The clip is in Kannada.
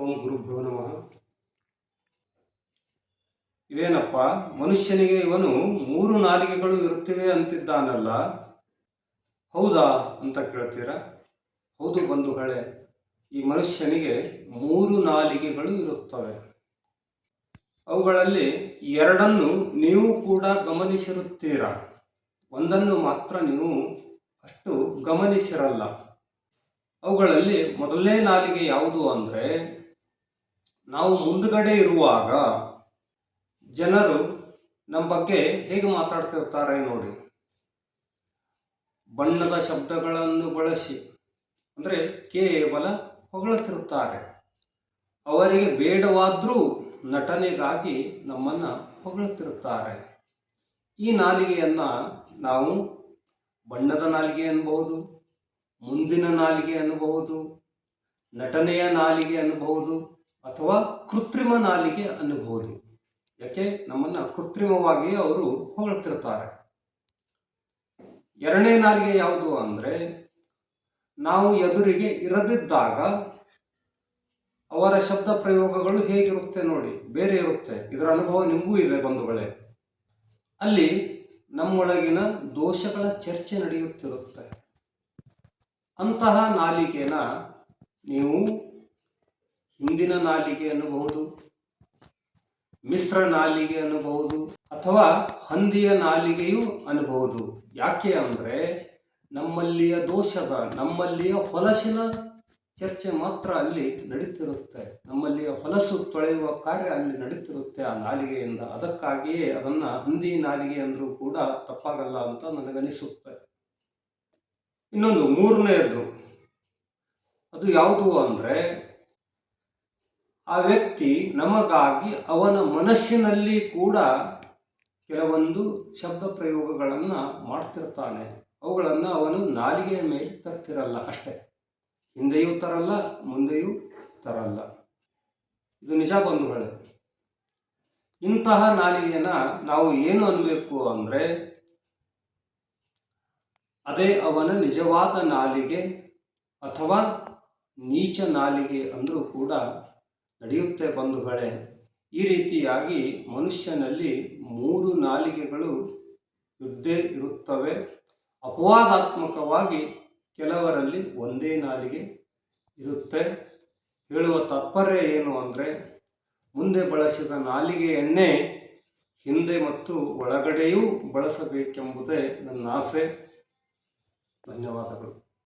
ಓಂ ಗುರುಭ್ಯೋ ನಮಃ. ಇದೇನಪ್ಪ? ಮನುಷ್ಯನಿಗೆ ಇವನು ಮೂರು ನಾಲಿಗೆಗಳು ಇರುತ್ತಿವೆ ಅಂತಿದ್ದಾನಲ್ಲ. ಹೌದಾ ಅಂತ ಕೇಳ್ತೀರಾ? ಹೌದು ಬಂಧುಗಳೇ, ಈ ಮನುಷ್ಯನಿಗೆ ಮೂರು ನಾಲಿಗೆಗಳು ಇರುತ್ತವೆ. ಅವುಗಳಲ್ಲಿ ಎರಡನ್ನು ನೀವು ಕೂಡ ಗಮನಿಸಿರುತ್ತೀರ? ಒಂದನ್ನು ಮಾತ್ರ ನೀವು ಅಷ್ಟು ಗಮನಿಸಿರಲ್ಲ. ಅವುಗಳಲ್ಲಿ ಮೊದಲನೇ ನಾಲಿಗೆ ಯಾವುದು ಅಂದರೆ ನಾವು ಮುಂದುಗಡೆ ಇರುವಾಗ ಜನರು ನಮ್ಮ ಬಗ್ಗೆ ಹೇಗೆ ಮಾತಾಡ್ತಿರ್ತಾರೆ ನೋಡಿ. ಬಣ್ಣದ ಶಬ್ದಗಳನ್ನು ಬಳಸಿ, ಅಂದರೆ ಕೇವಲ ಹೊಗಳುತ್ತಿರುತ್ತಾರೆ ಅವರಿಗೆ ಬೇಡವಾದರೂ ನಟನೆಗಾಗಿ ನಮ್ಮನ್ನು ಹೊಗಳುತ್ತಿರುತ್ತಾರೆ ಈ ನಾಲಿಗೆಯನ್ನು ನಾವು ಬಣ್ಣದ ನಾಲಿಗೆ ಅನ್ನಬಹುದು ಮುಂದಿನ ನಾಲಿಗೆ ಅನ್ನಬಹುದು ನಟನೆಯ ನಾಲಿಗೆ ಅನ್ನಬಹುದು ಅಥವಾ ಕೃತ್ರಿಮ ನಾಲಿಗೆ ಅನ್ನಬಹುದು ಯಾಕೆ? ನಮ್ಮನ್ನು ಕೃತ್ರಿಮವಾಗಿ ಅವರು ಹೊಗಳ್ತಿರ್ತಾರೆ. ಎರಡನೇ ನಾಲಿಗೆ ಯಾವುದು ಅಂದರೆ, ನಾವು ಎದುರಿಗೆ ಇರದಿದ್ದಾಗ ಅವರ ಶಬ್ದ ಪ್ರಯೋಗಗಳು ಹೇಗಿರುತ್ತೆ ನೋಡಿ, ಬೇರೆ ಇರುತ್ತೆ. ಇದರ ಅನುಭವ ನಿಮಗೂ ಇದೆ ಬಂಧುಗಳೇ. ಅಲ್ಲಿ ನಮ್ಮೊಳಗಿನ ದೋಷಗಳ ಚರ್ಚೆ ನಡೆಯುತ್ತಿರುತ್ತೆ. ಅಂತಹ ನಾಲಿಗೆನ ನೀವು ಹಿಂದಿನ ನಾಲಿಗೆ ಅನ್ನಬಹುದು, ಮಿಶ್ರ ನಾಲಿಗೆ ಅನ್ನಬಹುದು, ಅಥವಾ ಹಂದಿಯ ನಾಲಿಗೆಯೂ ಅನ್ನಬಹುದು. ಯಾಕೆ ಅಂದರೆ ನಮ್ಮಲ್ಲಿಯ ದೋಷದ, ನಮ್ಮಲ್ಲಿಯ ಹೊಲಸಿನ ಚರ್ಚೆ ಮಾತ್ರ ಅಲ್ಲಿ ನಡೀತಿರುತ್ತೆ. ನಮ್ಮಲ್ಲಿಯ ಹೊಲಸು ತೊಳೆಯುವ ಕಾರ್ಯ ಅಲ್ಲಿ ನಡೀತಿರುತ್ತೆ ಆ ನಾಲಿಗೆಯಿಂದ. ಅದಕ್ಕಾಗಿಯೇ ಅದನ್ನು ಹಂದಿ ನಾಲಿಗೆ ಅಂದರೂ ಕೂಡ ತಪ್ಪಾಗಲ್ಲ ಅಂತ ನನಗನಿಸುತ್ತೆ. ಇನ್ನೊಂದು, ಮೂರನೆಯದು. ಅದು ಯಾವುದು ಅಂದರೆ ಆ ವ್ಯಕ್ತಿ ನಮಗಾಗಿ ಅವನ ಮನಸ್ಸಿನಲ್ಲಿ ಕೂಡ ಕೆಲವೊಂದು ಶಬ್ದ ಪ್ರಯೋಗಗಳನ್ನು ಮಾಡ್ತಿರ್ತಾನೆ. ಅವುಗಳನ್ನು ಅವನು ನಾಲಿಗೆಯ ಮೇಲೆ ತರ್ತಿರಲ್ಲ ಅಷ್ಟೇ. ಹಿಂದೆಯೂ ತರಲ್ಲ, ಮುಂದೆಯೂ ತರಲ್ಲ. ಇದು ನಿಜ ಬಂಧುಗಳು. ಇಂತಹ ನಾಲಿಗೆಯನ್ನ ನಾವು ಏನು ಅನ್ಬೇಕು ಅಂದರೆ, ಅದೇ ಅವನ ನಿಜವಾದ ನಾಲಿಗೆ ಅಥವಾ ನೀಚ ನಾಲಿಗೆ ಅಂದರೂ ಕೂಡ ನಡೆಯುತ್ತೆ ಬಂಧುಗಳೇ. ಈ ರೀತಿಯಾಗಿ ಮನುಷ್ಯನಲ್ಲಿ ಮೂರು ನಾಲಿಗೆಗಳು ಇದ್ದೇ ಇರುತ್ತವೆ. ಅಪವಾದಾತ್ಮಕವಾಗಿ ಕೆಲವರಲ್ಲಿ ಒಂದೇ ನಾಲಿಗೆ ಇರುತ್ತೆ. ಹೇಳುವ ತಾತ್ಪರ್ಯ ಏನು ಅಂದರೆ, ಮುಂದೆ ಬಳಸಿದ ನಾಲಿಗೆಯನ್ನೇ ಹಿಂದೆ ಮತ್ತು ಒಳಗಡೆಯೂ ಬಳಸಬೇಕೆಂಬುದೇ ನನ್ನ ಆಸೆ. ಧನ್ಯವಾದಗಳು.